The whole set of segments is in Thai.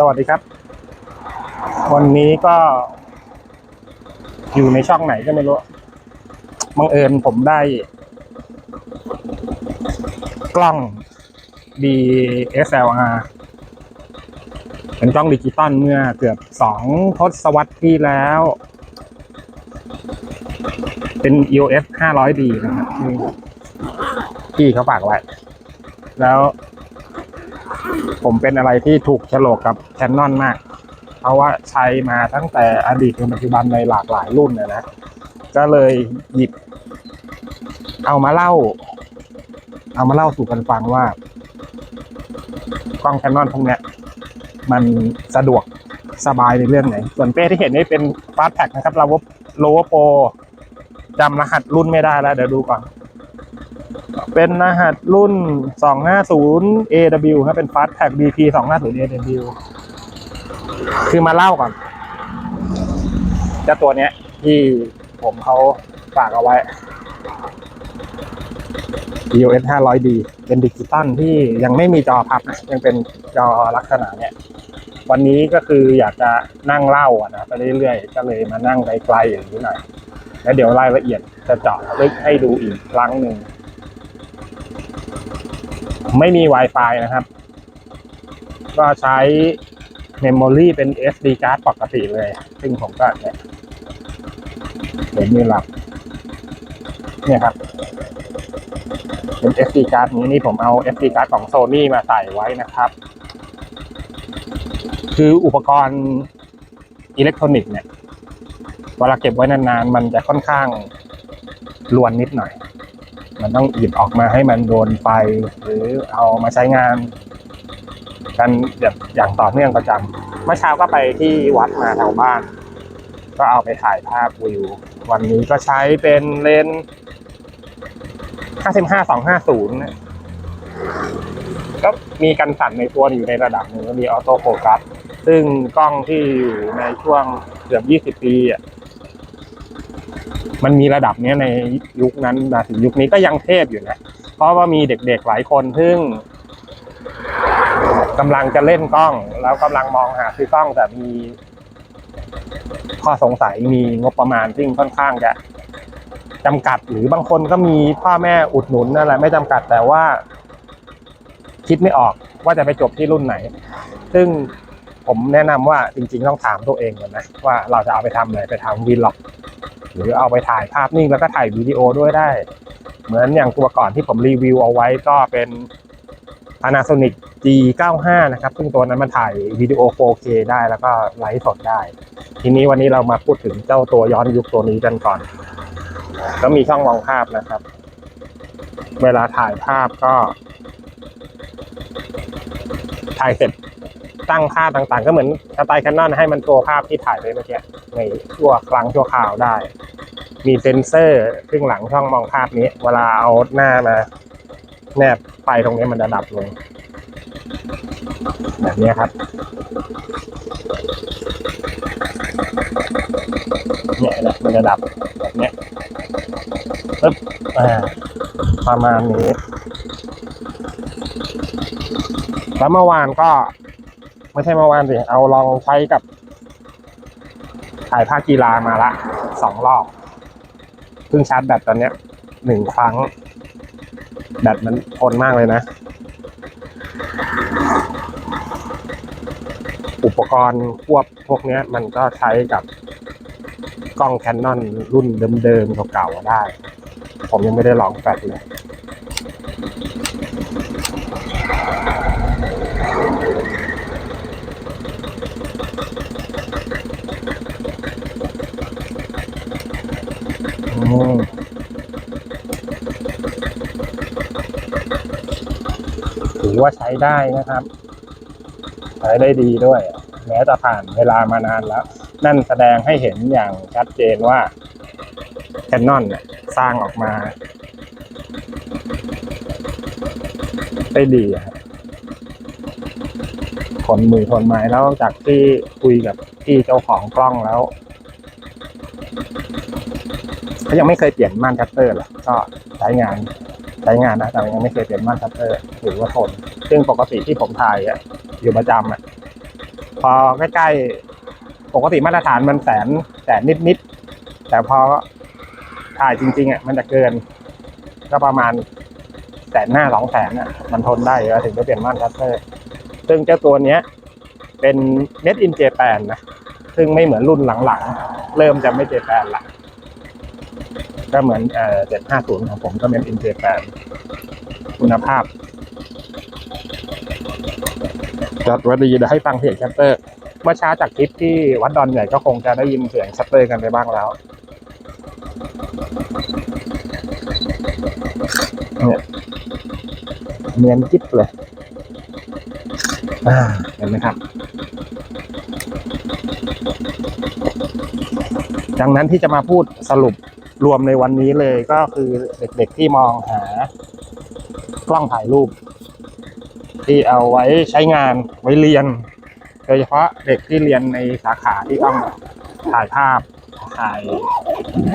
สวัสดีครับ วันนี้ก็ อยู่ในช่องไหนก็ไม่รู้บังเอิญผมได้ กล้อง DSLR เป็นกล้องดิจิตอลเมื่อเกือบสองทศวรรษที่แล้ว เป็น EOS 500D นะครับที่พี่เขาฝากไว้ แล้ว ผมเป็นอะไรที่ถูกฉลกกับแคนนอนมาก เพราะว่าใช้มาตั้งแต่อดีตจนปัจจุบันในหลากหลายรุ่นนะนะก็เลยหยิบ เอามาเล่า เอามาเล่าสู่กันฟังว่ากล้องแคนนอนพวกเนี้ยมันสะดวกสบายในเรื่องไหน ส่วนเป้ที่เห็นนี่เป็นฟาสแท็กนะครับเราวโลวโปจำรหัสรุ่นไม่ได้แล้วเดี๋ยวดูก่อน เป็นรหัสรุ่น 250 AW ครับ เป็น Fast Tag BP 250 AW คือมาเล่าก่อนเจ้าตัวเนี้ย ที่ผมเขาฝากเอาไว้ EOS 500D เป็นดิจิตอลที่ยังไม่มีจอพับนะยังเป็นจอลักษณะเนี้ยวันนี้ก็คืออยากจะนั่งเล่าอะนะไปเรื่อยๆ ก็เลยมานั่งไกลๆอย่างนี้หน่อย แล้วเดี๋ยวรายละเอียดจะเจาะลึกให้ดูอีกครั้งหนึ่ง ไม่มี Wi-Fi นะครับ ก็ใช้เมมโมรีเป็น SD card ปกติเลย ซึ่งผมก็เนี่ยเดี๋ยวมีหลับ เนี่ยครับ เป็น SD card นี้นี่ผมเอา SD card ของ Sony มาใส่ไว้นะครับ คืออุปกรณ์อิเล็กทรอนิกส์เนี่ยเวลาเก็บไว้นานๆ มันจะค่อนข้างลวนนิดหน่อย มันต้องหยิบออกมาให้มันโดนไฟหรือเอามาใช้งาน กันแบบอย่างต่อเนื่องประจำเมื่อเช้าก็ไปที่วัดมาแถวบ้าน ก็เอาไปถ่ายภาพวิว วันนี้ก็ใช้เป็นเลนส์55 250นะก็มีกันสั่นในตัวอยู่ในระดับหนึ่งก็มีออโต้โฟกัส ซึ่งกล้องที่อยู่ในช่วงเกือบ 20 ปีอะ มันมีระดับเนี้ยในยุคนั้นมาถึงยุคนี้ก็ยังเทพอยู่นะ เพราะว่ามีเด็กๆหลายคนซึ่งกำลังจะเล่นกล้อง แล้วกำลังมองหาซื้อกล้องแต่มีข้อสงสัยมีงบประมาณซึ่งค่อนข้างจะจำกัดหรือบางคนก็มีพ่อแม่อุดหนุนนั่นแหละไม่จำกัดแต่ว่า คิดไม่ออกว่าจะไปจบที่รุ่นไหน ซึ่งผมแนะนำว่าจริง ๆ ต้องถามตัวเองก่อนนะว่าเราจะเอาไปทำอะไรไปทำวีล็อก หรือเอาไปถ่ายภาพนิ่งแล้วก็ถ่ายวิดีโอด้วยได้ เหมือนอย่างตัวก่อนที่ผมรีวิวเอาไว้ก็เป็น Panasonic G95 นะครับ ซึ่งตัวนั้นมันถ่ายวิดีโอ 4K ได้แล้วก็ไลฟ์สดได้ ทีนี้วันนี้เรามาพูดถึงเจ้าตัวย้อนยุคตัวนี้กันก่อน ก็มีช่องมองภาพนะครับ เวลาถ่ายภาพก็ ถ่ายเสร็จ ตั้งค่าต่างๆ ก็เหมือนสไตล์แคนนอนให้มันตัวภาพที่ถ่ายไปเมื่อกี้ในชั่วครั้งชั่วคราวได้ มีเซ็นเซอร์ซึ่งหลังช่องมองภาพนี้ เวลาเอาหน้ามา แนบไฟตรงนี้มันจะดับลง แบบนี้ครับเนี่ยนะมันจะดับแบบเนี้ยปึ๊บอ่าประมาณนี้แล้วเมื่อวานก็ ไม่ใช่เมื่อวานสิเอาลองใช้กับถ่ายภาคกีฬามาละสองรอบเพิ่งชาร์จแบตตอนเนี้ยหนึ่งครั้ง แบตมันทนมากเลยนะ อุปกรณ์ควบพวกนี้มันก็ใช้กับกล้องแคนนอนรุ่นเดิมๆเก่าๆได้ ผมยังไม่ได้ลองแฟลชเลย อว่าใช้ได้นะครับ ใช้ได้ดีด้วย แม้จะผ่านเวลามานานแล้ว นั่นแสดงให้เห็นอย่างชัดเจนว่าแคนนอนสร้างออกมาได้ดีครับทนมือทนไม้แล้วจากที่คุยกับพี่เจ้าของกล้องแล้วเขายังไม่เคยเปลี่ยนม่านชัตเตอร์หรอกก็ใช้งาน ช้งานนะแต่ยังไม่เคยเปลี่ยนม่านชัตเตอร์ถือว่าทนซึ่งปกติที่ผมถ่ายอะอยู่ประจำอะพอใกล้ๆปกติมาตรฐานมันแสนแสนนิดๆแต่พอถ่ายจริงๆอะมันจะเกิน ก็ประมาณแสนหน้าสองแสนอะมันทนได้แล้วถึงจะเปลี่ยนม่านคัตเตอร์ ซึ่งเจ้าตัวเนี้ย เป็น Made in Japan นะซึ่งไม่เหมือนรุ่นหลังๆ เริ่มจะไม่เจแปนละ ก็เหมือนเอ่อ750 ของผมก็ Made in Japan คุณภาพจัดว้ดีเดี๋ยวให้ฟังเสียงชัตเตอร์ เมื่อเช้าจากคลิปที่วัดดอนใหญ่ก็คงจะได้ยินเสียงชัตเตอร์กันไปบ้างแล้วเนี่ยเนียนจิ๊บเลยเห็นไหมครับ ดังนั้นที่จะมาพูดสรุป รวมในวันนี้เลยก็คือเด็กๆที่มองหากล้องถ่ายรูป ที่เอาไว้ใช้งานไว้เรียน โดยเฉพาะเด็กที่เรียนในสาขาที่ต้องถ่ายภาพถ่าย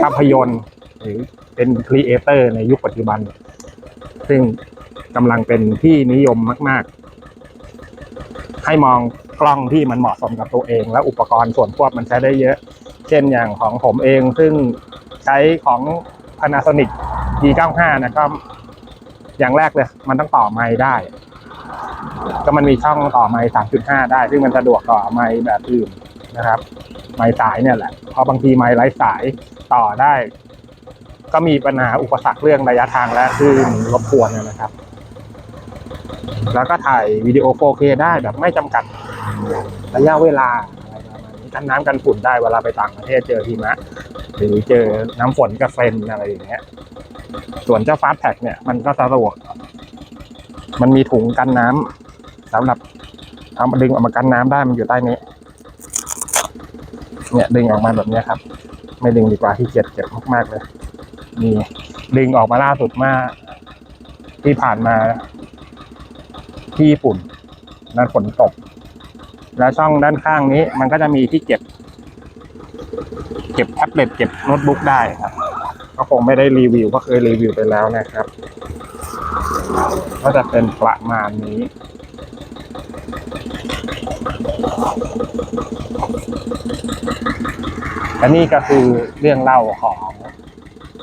ภาพยนตร์ หรือเป็นครีเอเตอร์ในยุคปัจจุบัน ซึ่งกำลังเป็นที่นิยมมาก ๆ ให้มองกล้องที่มันเหมาะสมกับตัวเอง และอุปกรณ์ส่วนควบมันใช้ได้เยอะ เช่นอย่างของผมเองซึ่ง ใช้ของ Panasonic G95 นะก็อย่างแรกเลย มันต้องต่อไมค์ได้ ก็มันมีช่องต่อไมค์3.5 ได้ ซึ่งมันสะดวกกว่าไมค์แบบอื่นนะครับ ไมค์สายเนี่ยแหละพราะบางทีไมค์ไร้สายต่อได้ ก็มีปัญหาอุปสรรคเรื่องระยะทางและคลื่นรบกวนนะครับ แล้วก็ถ่ายวิดีโอ 4K ได้แบบไม่จำกัดระยะเวลากันน้ำกันฝุ่นได้เวลาไปต่างประเทศเจอหิมะ หรือเจอน้ำฝนกระเซ็นอะไรอย่างเงี้ย ส่วนเจ้าฟาสแท็กเนี่ยมันก็สะดวก มันมีถุงกันน้ำสำหรับเอามาดึงออกมากันน้ำได้มันอยู่ใต้นี้ เนี่ยดึงออกมาแบบนี้ครับ ไม่ดึงดีกว่าที่เกียจเจ็บมากๆเลยนี่ดึงออกมาล่าสุดมาที่ผ่านมาที่ญี่ปุ่นนั้นฝนตก แล้วช่องด้านข้างนี้ มันก็จะมีที่เก็บ เก็บแท็บเล็ตเก็บโน้ตบุ๊กได้ครับ ก็คงไม่ได้รีวิวก็เคยรีวิวไปแล้วนะครับ ก็จะเป็นประมาณนี้และนี่ก็คือเรื่องเล่าของ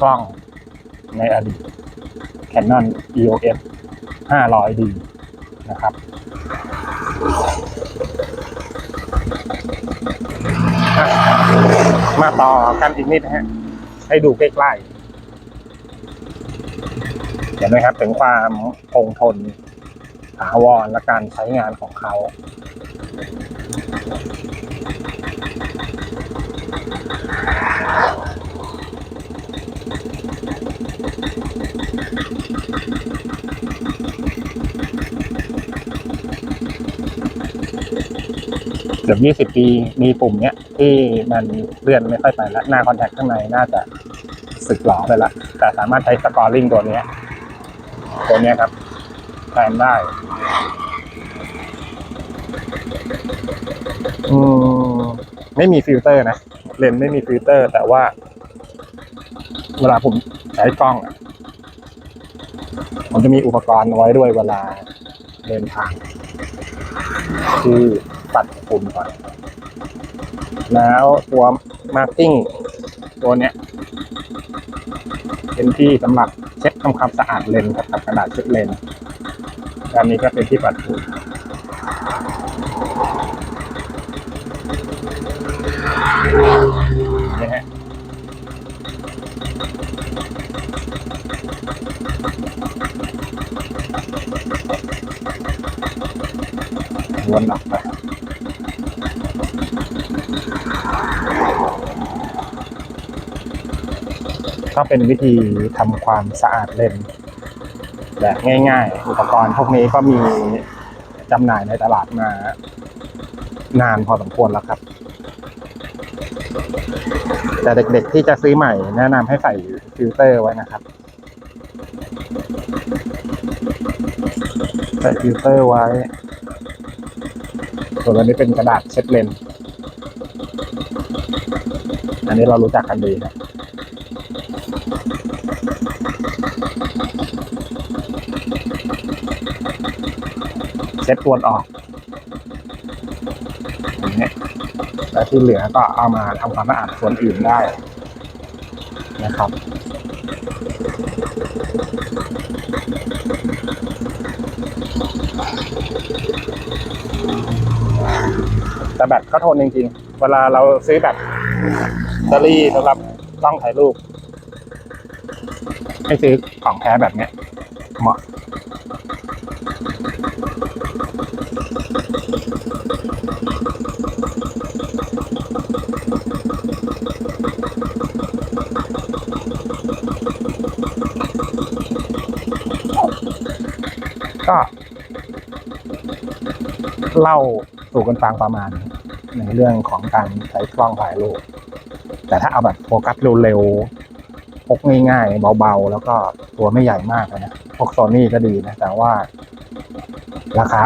กล้องในอดีต Canon EOS 500D นะครับ อะ มาต่อกันอีกนิดนะฮะ ให้ดูใกล้ๆ เห็นไหมครับถึงความคงทนถาวรและการใช้งานของเขา กือบยี่สิบปีมีปุ่มเนี้ยที่มันเลื่อนไม่ค่อยไปแล้วหน้าคอนแทคข้างในน่าจะสึกหลอไปละแต่สามารถใช้สกอร์ลิงตัวเนี้ยตัวเนี้ยครับแทนได้อืมไม่มีฟิลเตอร์นะเลนส์ไม่มีฟิลเตอร์ แต่ว่า เวลาผมใช้กล้องอะผมจะมีอุปกรณ์ไว้ด้วยเวลาเดินทางคือ ปัดฝุ่นก่อน แล้วตัวมาร์กิ้งตัวเนี้ย เป็นที่สำหรับเช็ดทำความสะอาดเลนส์กับกับกระดาษเช็ดเลนส์ด้านนี้ก็เป็นที่ปัดฝุ่นนี่ฮะวนออกไป ก็เป็นวิธีทำความสะอาดเลนส์แบบง่าย ๆ อุปกรณ์พวกนี้ก็มีจำหน่ายในตลาดมานานพอสมควรแล้วครับ แต่เด็กๆที่จะซื้อใหม่แนะนำให้ใส่ฟิลเตอร์ไว้นะครับ ใส่ฟิลเตอร์ไว้ ส่วนอันนี้เป็นกระดาษเช็ดเลนส์ อันนี้เรารู้จักกันดีเช็ดตวนออกอแต่ที่เหลือก็เอามาทำความสะอาดส่วนอื่นได้นะครับแต่แบตก็ทนจริงๆ เวลาเราซื้อแบต ตเตอรี่สำหรับกล้องถ่ายรูปให้ซื้อของแท้แบบเนี้ยเหมาะก็เล่าสู่กันฟังประมาณในเรื่องของการใช้กล้องถ่ายรูป แต่ถ้าเอาแบบโฟกัสเร็วๆพกง่ายๆ เบาๆ แล้วก็ตัวไม่ใหญ่มากนะพวกโซนี่ก็ดีนะ แต่ว่า ราคา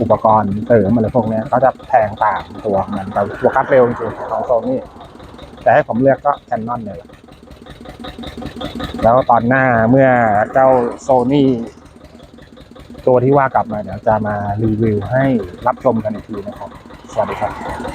อุปกรณ์เสริมอะไรพวกนี้ก็จะแพงต่างตัวมันแต่โฟกัสเร็วจริงๆของโซนี่แต่ให้ผมเลือกก็แคนนอนเลยแหละแล้วตอนหน้าเมื่อเจ้าโซนี่ตัวที่ว่ากลับมาเดี๋ยวจะมารีวิวให้รับชมกันอีกทีนะครับ สวัสดีครับ